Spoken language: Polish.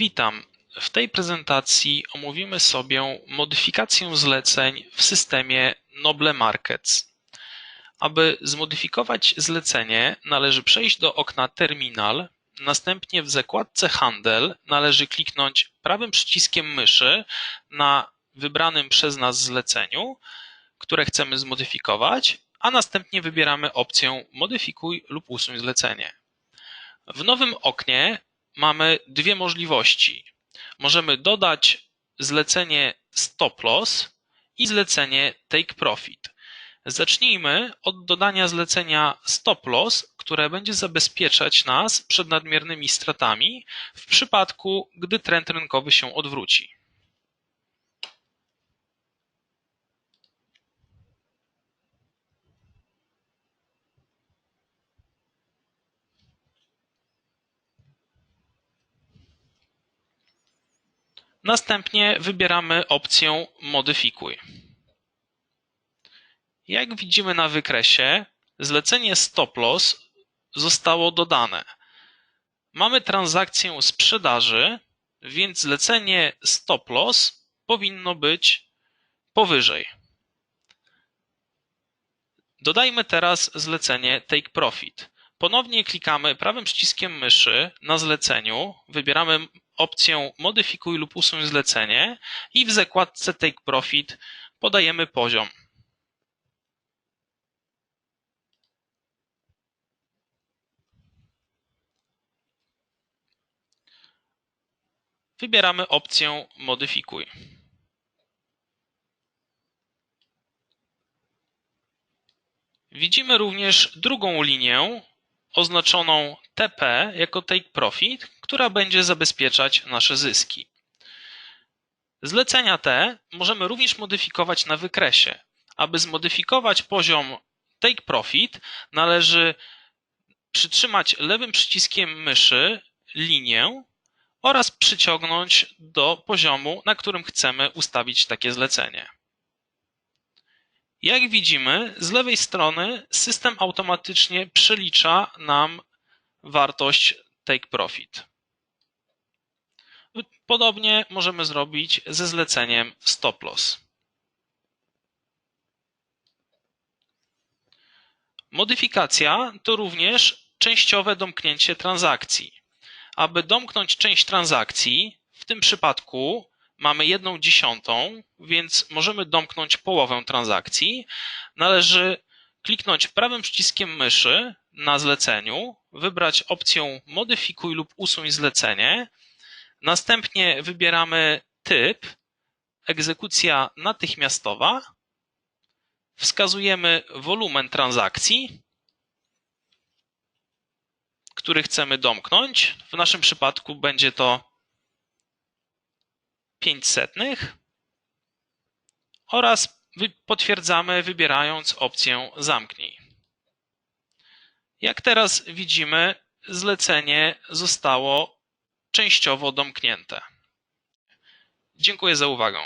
Witam. W tej prezentacji omówimy sobie modyfikację zleceń w systemie Noble Markets. Aby zmodyfikować zlecenie, należy przejść do okna Terminal, następnie w zakładce Handel należy kliknąć prawym przyciskiem myszy na wybranym przez nas zleceniu, które chcemy zmodyfikować, a następnie wybieramy opcję Modyfikuj lub usuń zlecenie. W nowym oknie mamy dwie możliwości. Możemy dodać zlecenie Stop Loss i zlecenie Take Profit. Zacznijmy od dodania zlecenia Stop Loss, które będzie zabezpieczać nas przed nadmiernymi stratami w przypadku, gdy trend rynkowy się odwróci. Następnie wybieramy opcję Modyfikuj. Jak widzimy na wykresie, zlecenie Stop Loss zostało dodane. Mamy transakcję sprzedaży, więc zlecenie Stop Loss powinno być powyżej. Dodajmy teraz zlecenie Take Profit. Ponownie klikamy prawym przyciskiem myszy na zleceniu, wybieramy opcję Modyfikuj lub usuń zlecenie i w zakładce Take Profit podajemy poziom. Wybieramy opcję Modyfikuj. Widzimy również drugą linię oznaczoną TP jako Take Profit, która będzie zabezpieczać nasze zyski. Zlecenia te możemy również modyfikować na wykresie. Aby zmodyfikować poziom Take Profit, należy przytrzymać lewym przyciskiem myszy linię oraz przyciągnąć do poziomu, na którym chcemy ustawić takie zlecenie. Jak widzimy, z lewej strony system automatycznie przelicza nam wartość take profit. Podobnie możemy zrobić ze zleceniem stop loss. Modyfikacja to również częściowe domknięcie transakcji. Aby domknąć część transakcji, w tym przypadku mamy jedną dziesiątą, więc możemy domknąć połowę transakcji. Należy kliknąć prawym przyciskiem myszy na zleceniu, wybrać opcję modyfikuj lub usuń zlecenie. Następnie wybieramy typ egzekucja natychmiastowa. Wskazujemy wolumen transakcji, który chcemy domknąć. W naszym przypadku będzie to 5 setnych oraz potwierdzamy wybierając opcję zamknij. Jak teraz widzimy, zlecenie zostało częściowo domknięte. Dziękuję za uwagę.